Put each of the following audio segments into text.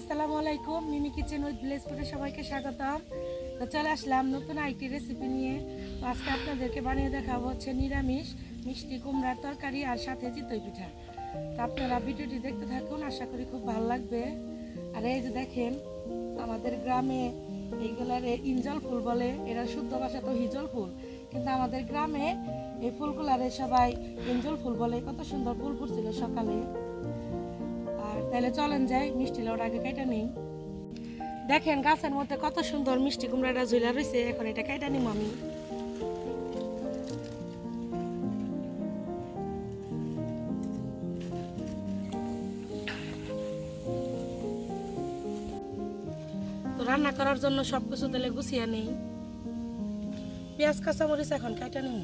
আসসালামু আলাইকুম, মিমি kitchen with ফুডে সবাইকে স্বাগতম। তো চলে আসলাম নতুন আইটি রেসিপি নিয়ে। তো আজকে আপনাদেরকে বানিয়ে দেখাবো হচ্ছে নিরামিষ মিষ্টি কুমড়ার তরকারি আর সাথে চিতই পিঠা। তো আপনারা ভিডিওটি দেখতে থাকুন, আশা করি খুব ভালো লাগবে। আর এই যে দেখেন, আমাদের গ্রামে এইগুলারে ইঞ্জল ফুল বলে, এরা শুদ্ধ ভাষা তো হিজল ফুল। কিন্তু আমাদের গ্রামে এই ফুলগুলারে সবাই ইঞ্জল ফুল বলে, কত সুন্দর ফুল ফুটছিল সকালে। তাহলে চলেন যাই, মিষ্টি লাউটা আগে কাইটা নেই। দেখেন গাছের মধ্যে কত সুন্দর মিষ্টি কুমড়াটা ঝুলা রয়েছে এখন এটা কাইটা নিম আমি। তো রান্না করার জন্য সব কিছু তাহলে গুছিয়ে নেই। পেঁয়াজ, কাঁচামরিচ এখন কাইটা নিম।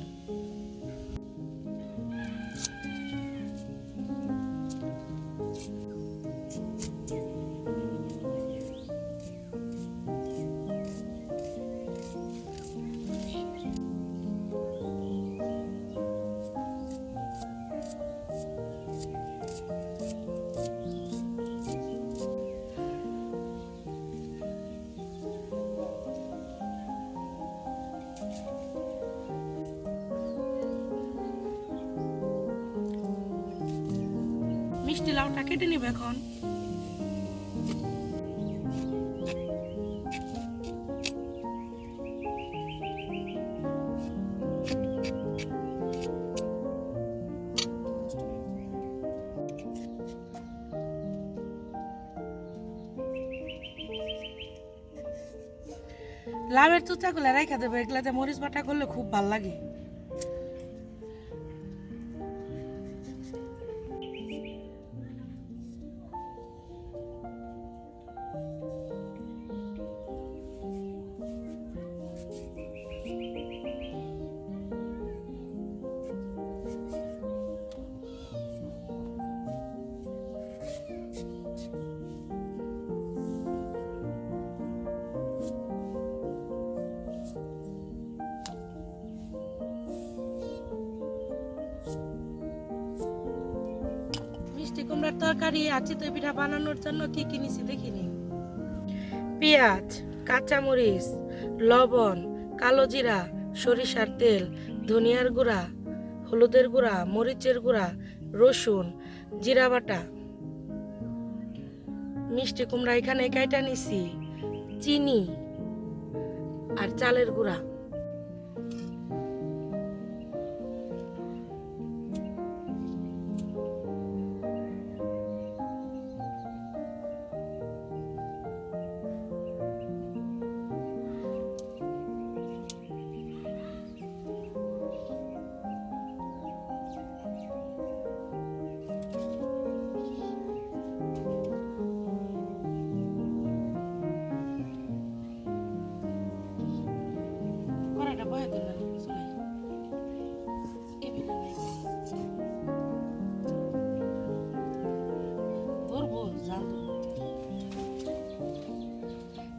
লাউটা কেটে নিব এখন। লাভের চুচাগুলো রেখে দেবে, এগুলাতে মরিচ বাটা করলে খুব ভালো লাগে। কুমড়ার তরকারি আর চিতই পিঠা বানানোর জন্য কি কি নিছি দেখিনি। পেঁয়াজ, কাঁচামরিচ, লবণ, কালো জিরা, সরিষার তেল, ধনিয়ার গুঁড়া, হলুদের গুঁড়া, মরিচের গুঁড়া, রসুন, জিরা বাটা। মিষ্টি কুমড়া এখানে কাইটা নিছি, চিনি আর চালের গুঁড়া।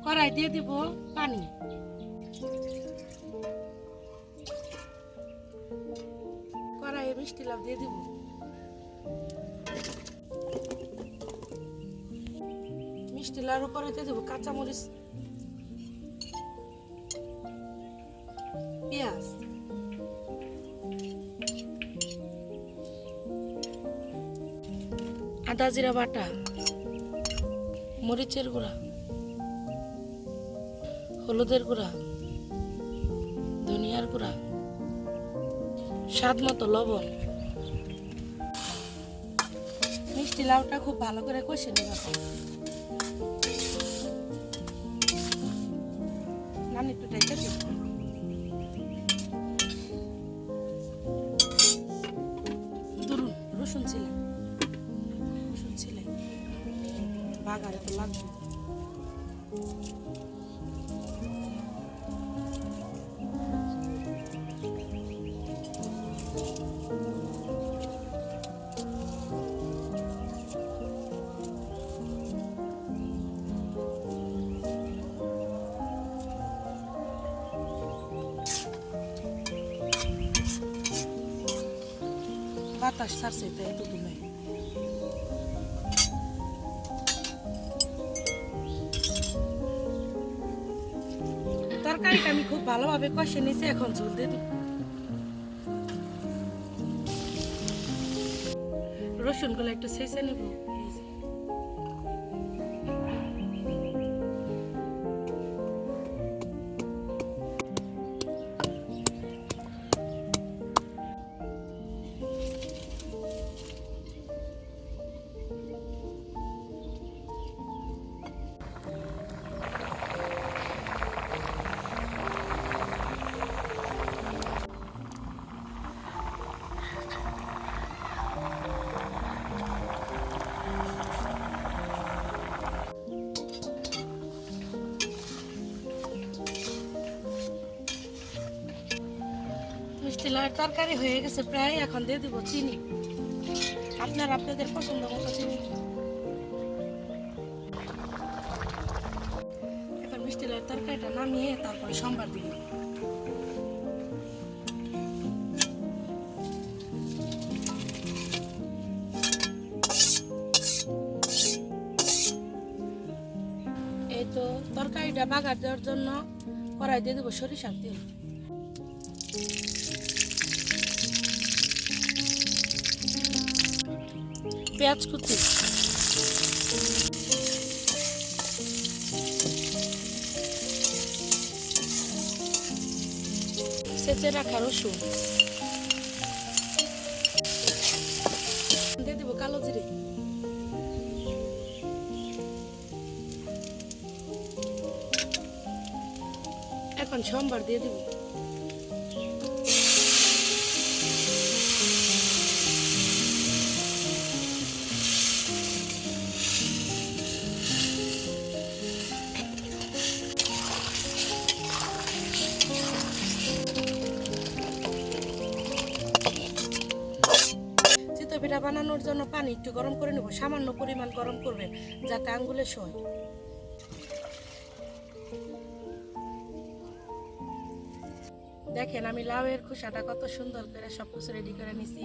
কড়াই দিয়ে দিব পানি। কড়াইয়ে মিষ্টি লাভ দিয়ে দিব। মিষ্টি লাউর উপরে দিয়ে দেবো কাঁচামরিচ, পেঁয়াজ। আদা জিরা বাটা, মরিচের গুঁড়া। হলুদের গুঁড়া, ধনিয়ার গুঁড়া, স্বাদ মতো লবণ। মিষ্টি লাউটা খুব ভালো করে কষে নেব। নানি একটু ডাইকা দিই ধরুন, রসুন ছিলেন রসুন ছিলেন বাগারে তো লাগবে। বাতাস ছাড়ছে তো এত দূরে তরকারিটা আমি খুব ভালোভাবে কষে নিয়েছি এখন ঝোল দিয়ে দিই রসুনগুলো একটু ছেঁচে নেব লাউয়ের তরকারি হয়ে গেছে, প্রায় এখন দিয়ে দিব চিনি। আপনার, আপনাদের পছন্দ মতো চিনি। এখন মিষ্টি লাউয়ের তরকারিটা নামিয়ে তারপরে সোমবার দিন এই তো তরকারিটা বাগার দেওয়ার জন্য কড়াই দিয়ে দেবো সরিষার তেল। পেঁয়াজ কুচি। সেচে রাখা রসুন। দিয়ে কালো এখন সোমবার দিয়ে দেবো। বানানোর জন্য পানি একটু গরম করে নেব, সামান্য পরিমাণ গরম করবেন যাতে আঙ্গুলে সয় দেখেন আমি লাউয়ের খোসাটা কত সুন্দর করে সব কিছু রেডি করে নিছি।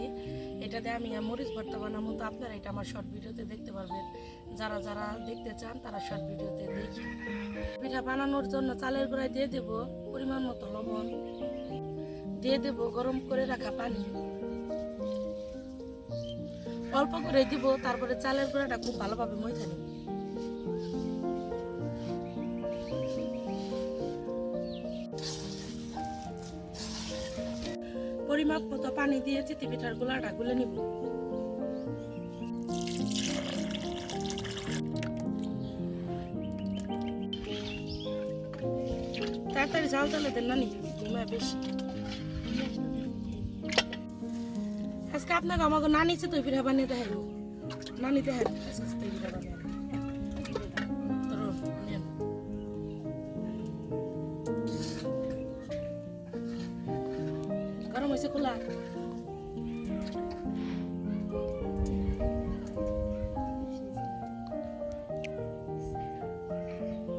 এটাতে আমি মরিচ ভর্তা বানাবো তো আপনারা এটা আমার শর্ট ভিডিওতে দেখতে পারবেন। যারা যারা দেখতে চান তারা শর্ট ভিডিওতে দেখি। পিঠা বানানোর জন্য চালের গুঁড়ায় দিয়ে দেব পরিমাণ মতো লবণ। দিয়ে দেব গরম করে রাখা পানি। অল্প করে দিব, তারপরে চালের গুঁড়াটা খুব ভালোভাবে মইতে নেব। পরিমাপ মতো পানি দিয়ে চিতি পিঠার গোলাটা গুলে নিব। তাড়াতাড়ি জাল তালে দেন নানি ঘুমায় বেশি। আজকে আপনাকে আমাকে নানি চিতই পিঠা বানিয়ে দেখাইব নানি দেখেন। আজকে চিতই পিঠা বানিয়ে।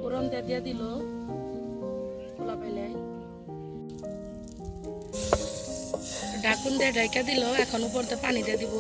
গরম দিয়ে দিয়ে দিল। দিয়ে ঢাইকা দিল এখন উপর দিয়ে পানি দিব।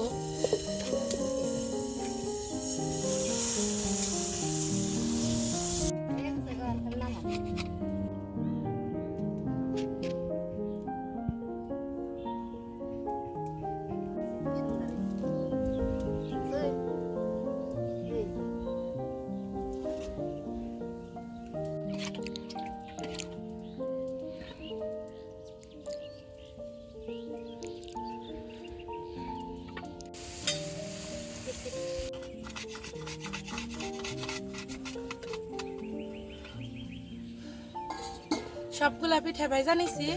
সবগুলা পিঠে ভাই নিছি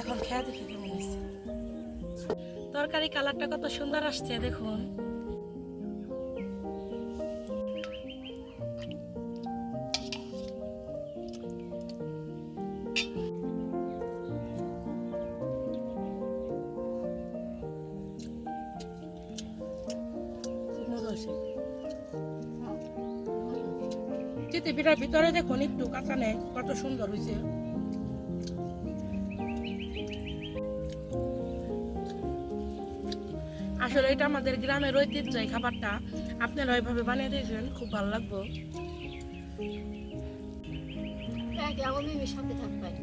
এখন খেয়া দেখি কেমন তরকারি কালারটা কত সুন্দর আসছে দেখুন। পিঠার ভিতরে দেখুন একটু কাঁচা নেই কত সুন্দর হয়েছে। আসলে এটা আমাদের গ্রামের ঐতিহ্য এই খাবারটা। আপনারা ওইভাবে বানিয়ে দিয়েছেন খুব ভালো লাগবো। থাকবেন।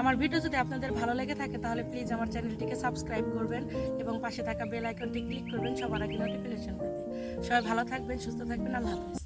আমার ভিডিও যদি আপনাদের ভালো লেগে থাকে তাহলে প্লিজ আমার চ্যানেলটিকে সাবস্ক্রাইব করবেন এবং পাশে থাকা বেল আইকনটি ক্লিক করবেন সবার আগে নোটিফিকেশন পেতে। সবাই ভালো থাকবেন সুস্থ থাকবেন আল্লাহ হাফেজ।